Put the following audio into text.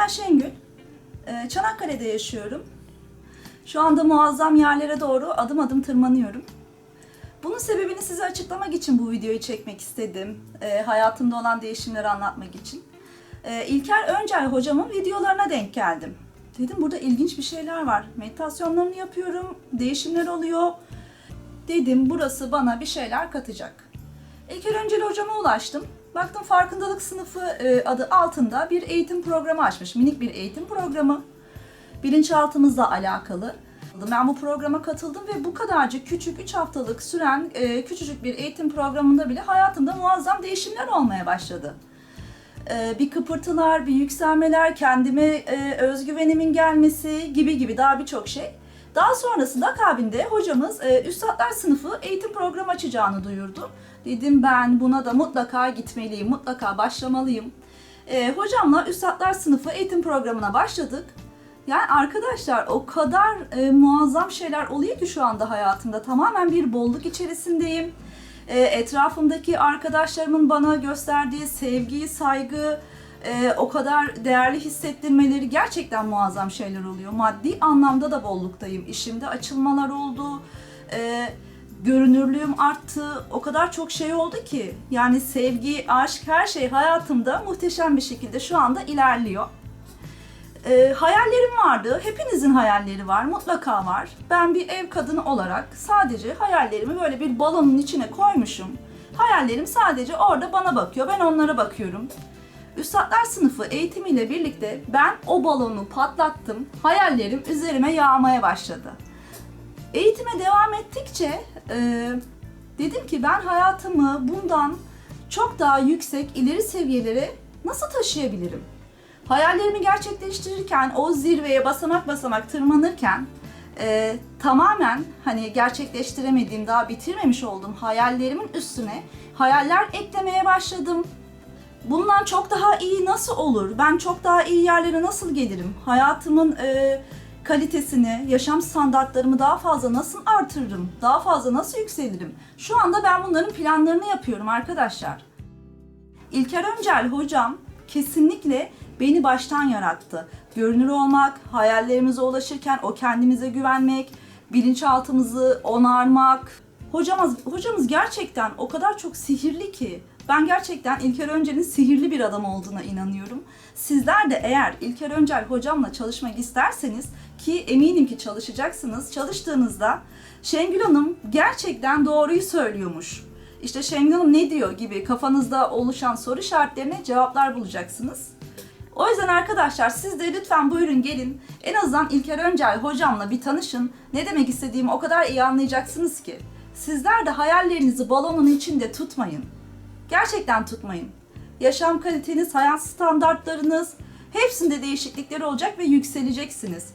Ben Şengül. Ee, Çanakkale'de yaşıyorum. Şu anda muazzam yerlere doğru adım adım tırmanıyorum. Bunun sebebini size açıklamak için bu videoyu çekmek istedim. Ee, hayatımda olan değişimleri anlatmak için. Ee, İlker Öncel hocamın videolarına denk geldim. Dedim burada ilginç bir şeyler var. Meditasyonlarını yapıyorum, değişimler oluyor. Dedim burası bana bir şeyler katacak. İlker Öncel hocama ulaştım. Baktım farkındalık sınıfı e, adı altında bir eğitim programı açmış. Minik bir eğitim programı. Bilinçaltımızla alakalı. Ben bu programa katıldım ve bu kadarcık küçük 3 haftalık süren e, küçücük bir eğitim programında bile hayatımda muazzam değişimler olmaya başladı. E, bir kıpırtılar, bir yükselmeler, kendime özgüvenimin gelmesi gibi gibi daha birçok şey. Daha sonrasında akabinde hocamız e, Üstadlar sınıfı eğitim programı açacağını duyurdu. Dedim ben buna da mutlaka gitmeliyim, mutlaka başlamalıyım. E, hocamla Üstadlar sınıfı eğitim programına başladık. Yani arkadaşlar o kadar e, muazzam şeyler oluyor ki şu anda hayatımda. Tamamen bir bolluk içerisindeyim. E, etrafımdaki arkadaşlarımın bana gösterdiği sevgi, saygı, e, o kadar değerli hissettirmeleri gerçekten muazzam şeyler oluyor. Maddi anlamda da bolluktayım. İşimde açılmalar oldu. E, görünürlüğüm arttı. O kadar çok şey oldu ki. Yani sevgi, aşk her şey hayatımda muhteşem bir şekilde şu anda ilerliyor. E, hayallerim vardı. Hepinizin hayalleri var. Mutlaka var. Ben bir ev kadını olarak sadece hayallerimi böyle bir balonun içine koymuşum. Hayallerim sadece orada bana bakıyor. Ben onlara bakıyorum. Üstadlar sınıfı eğitimiyle birlikte ben o balonu patlattım. Hayallerim üzerime yağmaya başladı. Eğitime devam ettikçe e, dedim ki ben hayatımı bundan çok daha yüksek, ileri seviyelere nasıl taşıyabilirim? Hayallerimi gerçekleştirirken, o zirveye basamak basamak tırmanırken e, tamamen hani gerçekleştiremediğim, daha bitirmemiş olduğum hayallerimin üstüne hayaller eklemeye başladım. Bundan çok daha iyi nasıl olur? Ben çok daha iyi yerlere nasıl gelirim? Hayatımın e, kalitesini, yaşam standartlarımı daha fazla nasıl artırırım? Daha fazla nasıl yükselirim? Şu anda ben bunların planlarını yapıyorum arkadaşlar. İlker Öncel hocam kesinlikle beni baştan yarattı. Görünür olmak, hayallerimize ulaşırken o kendimize güvenmek, bilinçaltımızı onarmak. Hocamız, hocamız gerçekten o kadar çok sihirli ki. Ben gerçekten İlker Öncel'in sihirli bir adam olduğuna inanıyorum. Sizler de eğer İlker Öncel hocamla çalışmak isterseniz ki eminim ki çalışacaksınız. Çalıştığınızda Şengül Hanım gerçekten doğruyu söylüyormuş. İşte Şengül Hanım ne diyor gibi kafanızda oluşan soru işaretlerine cevaplar bulacaksınız. O yüzden arkadaşlar siz de lütfen buyurun gelin. En azından İlker Öncel hocamla bir tanışın. Ne demek istediğimi o kadar iyi anlayacaksınız ki. Sizler de hayallerinizi balonun içinde tutmayın. Gerçekten tutmayın. Yaşam kaliteniz, hayat standartlarınız hepsinde değişiklikler olacak ve yükseleceksiniz.